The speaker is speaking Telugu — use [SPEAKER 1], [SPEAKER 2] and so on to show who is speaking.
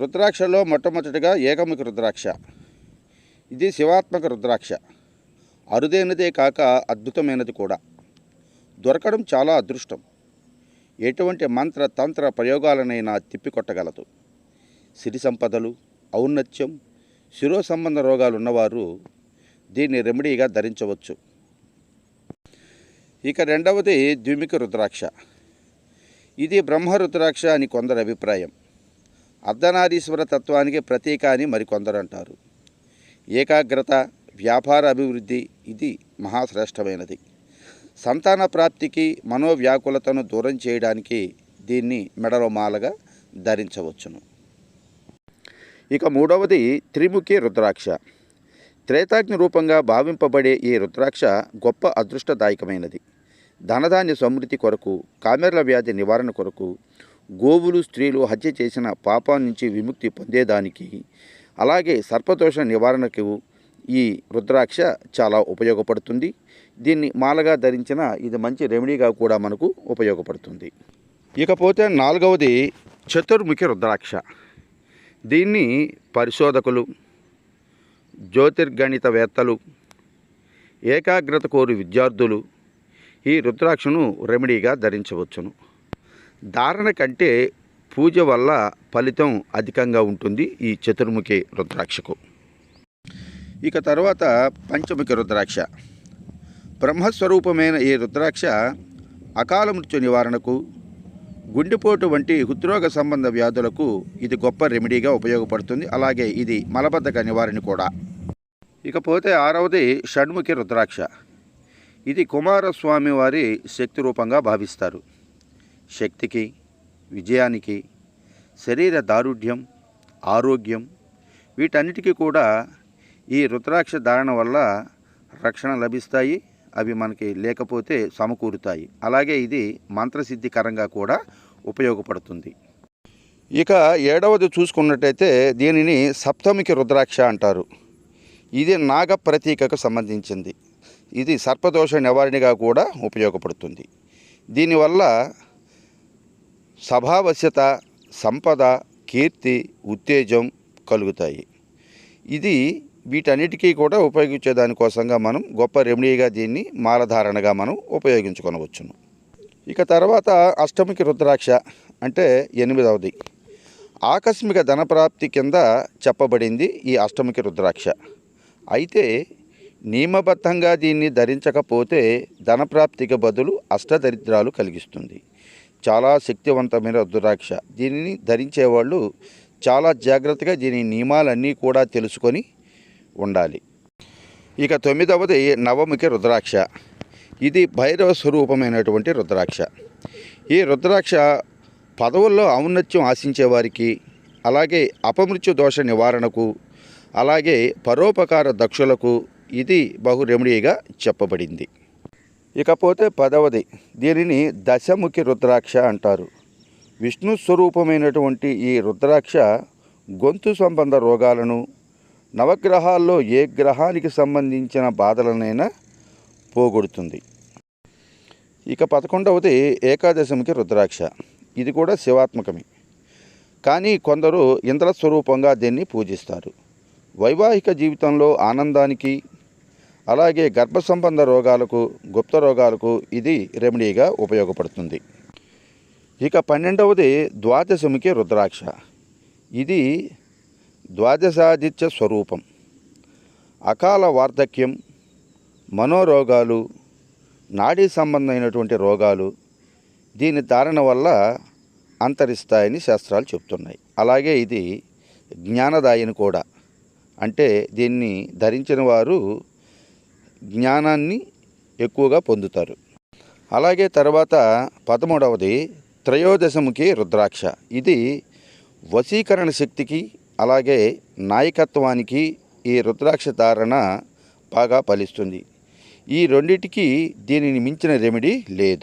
[SPEAKER 1] రుద్రాక్షలో మొట్టమొదటిగా ఏకముఖి రుద్రాక్ష. ఇది శివాత్మక రుద్రాక్ష. అరుదైనదే కాక అద్భుతమైనది కూడా. దొరకడం చాలా అదృష్టం. ఎటువంటి మంత్ర తంత్ర ప్రయోగాలనైనా తిప్పికొట్టగలదు. సిరి సంపదలు ఔన్నత్యం శిరో సంబంధ రోగాలు ఉన్నవారు దీన్ని రెమెడీగా ధరించవచ్చు. ఇక రెండవది ద్విమిక రుద్రాక్ష. ఇది బ్రహ్మ రుద్రాక్ష అని కొందరి అభిప్రాయం. అర్ధనారీశ్వర తత్వానికి ప్రతీక అని మరికొందరు అంటారు ఏకాగ్రత వ్యాపార అభివృద్ధి ఇది మహాశ్రేష్టమైనది. సంతాన ప్రాప్తికి మనోవ్యాకులతను దూరం చేయడానికి దీన్ని మెడలో మాలగా ధరించవచ్చును. ఇక మూడవది త్రిముఖి రుద్రాక్ష. త్రేతాగ్ని రూపంగా భావింపబడే ఈ రుద్రాక్ష గొప్ప అదృష్టదాయకమైనది. ధనధాన్య సమృద్ధి కొరకు కామెర్ల వ్యాధి నివారణ కొరకు గోవులు స్త్రీలు హత్య చేసిన పాపం నుంచి విముక్తి పొందేదానికి అలాగే సర్పదోష నివారణకు ఈ రుద్రాక్ష చాలా ఉపయోగపడుతుంది. దీన్ని మాలగా ధరించిన ఇది మంచి రెమెడీగా కూడా మనకు ఉపయోగపడుతుంది. ఇకపోతే నాలుగవది చతుర్ముఖి రుద్రాక్ష. దీన్ని పరిశోధకులు జ్యోతిర్గణితవేత్తలు ఏకాగ్రత కోరు విద్యార్థులు ఈ రుద్రాక్షను రెమెడీగా ధరించవచ్చును. ధారణ కంటే పూజ వల్ల ఫలితం అధికంగా ఉంటుంది ఈ చతుర్ముఖి రుద్రాక్షకు. ఇక తర్వాత పంచముఖి రుద్రాక్ష. బ్రహ్మస్వరూపమైన ఈ రుద్రాక్ష అకాల మృత్యు నివారణకు గుండెపోటు వంటి హృద్రోగ సంబంధ వ్యాధులకు ఇది గొప్ప రెమెడీగా ఉపయోగపడుతుంది. అలాగే ఇది మలబద్ధక నివారణ కూడా. ఇకపోతే ఆరవది షణ్ముఖి రుద్రాక్ష. ఇది కుమారస్వామి వారి శక్తి రూపంగా భావిస్తారు. శక్తికి విజయానికి శరీర దారుఢ్యం ఆరోగ్యం వీటన్నిటికీ కూడా ఈ రుద్రాక్ష ధారణ వల్ల రక్షణ లభిస్తాయి అవి మనకి లేకపోతే సమకూరుతాయి. అలాగే ఇది మంత్రసిద్ధికరంగా కూడా ఉపయోగపడుతుంది. ఇక ఏడవది చూసుకున్నట్టయితే దీనిని సప్తమికి రుద్రాక్ష అంటారు. ఇది నాగ ప్రతీకకు సంబంధించింది. ఇది సర్పదోష నివారణగా కూడా ఉపయోగపడుతుంది. దీనివల్ల సభావశ్యత సంపద కీర్తి ఉత్తేజం కలుగుతాయి. ఇది వీటన్నిటికీ కూడా ఉపయోగించే దానికోసంగా మనం గొప్ప రెమెడీగా దీన్ని మాలధారణగా మనం ఉపయోగించుకొనవచ్చును. ఇక తర్వాత అష్టమికి రుద్రాక్ష అంటే ఎనిమిదవది. ఆకస్మిక ధనప్రాప్తి కింద చెప్పబడింది ఈ అష్టమికి రుద్రాక్ష. అయితే నియమబద్ధంగా దీన్ని ధరించకపోతే ధనప్రాప్తికి బదులు అష్టదరిద్రాలు కలిగిస్తుంది. చాలా శక్తివంతమైన రుద్రాక్ష. దీనిని ధరించేవాళ్ళు చాలా జాగ్రత్తగా దీని నియమాలన్నీ కూడా తెలుసుకొని ఉండాలి. ఇక తొమ్మిదవది నవముఖి రుద్రాక్ష. ఇది భైరవ స్వరూపమైనటువంటి రుద్రాక్ష. ఈ రుద్రాక్ష పదవుల్లో ఔన్నత్యం ఆశించే వారికి అలాగే అపమృత్యు దోష నివారణకు అలాగే పరోపకార దక్షులకు ఇది బహు రెమెడీగా చెప్పబడింది. ఇకపోతే పదవది. దీనిని దశముఖి రుద్రాక్ష అంటారు. విష్ణు స్వరూపమైనటువంటి ఈ రుద్రాక్ష గొంతు సంబంధ రోగాలను నవగ్రహాల్లో ఏ గ్రహానికి సంబంధించిన బాధలనైనా పోగొడుతుంది. ఇక పదకొండవది ఏకాదశమికి రుద్రాక్ష. ఇది కూడా శివాత్మకమే. కానీ కొందరు ఇంద్ర స్వరూపంగా దీన్ని పూజిస్తారు. వైవాహిక జీవితంలో ఆనందానికి అలాగే గర్భ సంబంధ రోగాలకు గుప్త రోగాలకు ఇది రెమెడీగా ఉపయోగపడుతుంది. ఇక పన్నెండవది ద్వాదశముఖి రుద్రాక్ష. ఇది ద్వాదశాదిత్య స్వరూపం. అకాల వార్ధక్యం మనోరోగాలు నాడీ సంబంధమైనటువంటి రోగాలు దీని ధారణ వల్ల అంతరిస్తాయని శాస్త్రాలు చెప్తున్నాయి అలాగే ఇది జ్ఞానదాయిని కూడా. అంటే దీన్ని ధరించిన వారు జ్ఞానాన్ని ఎక్కువగా పొందుతారు. అలాగే తర్వాత పదమూడవది త్రయోదశముఖి రుద్రాక్ష. ఇది వశీకరణ శక్తికి అలాగే నాయకత్వానికి ఈ రుద్రాక్ష ధారణ బాగా ఫలిస్తుంది. ఈ రెండిటికి దీనిని మించిన రెమెడీ లేదు.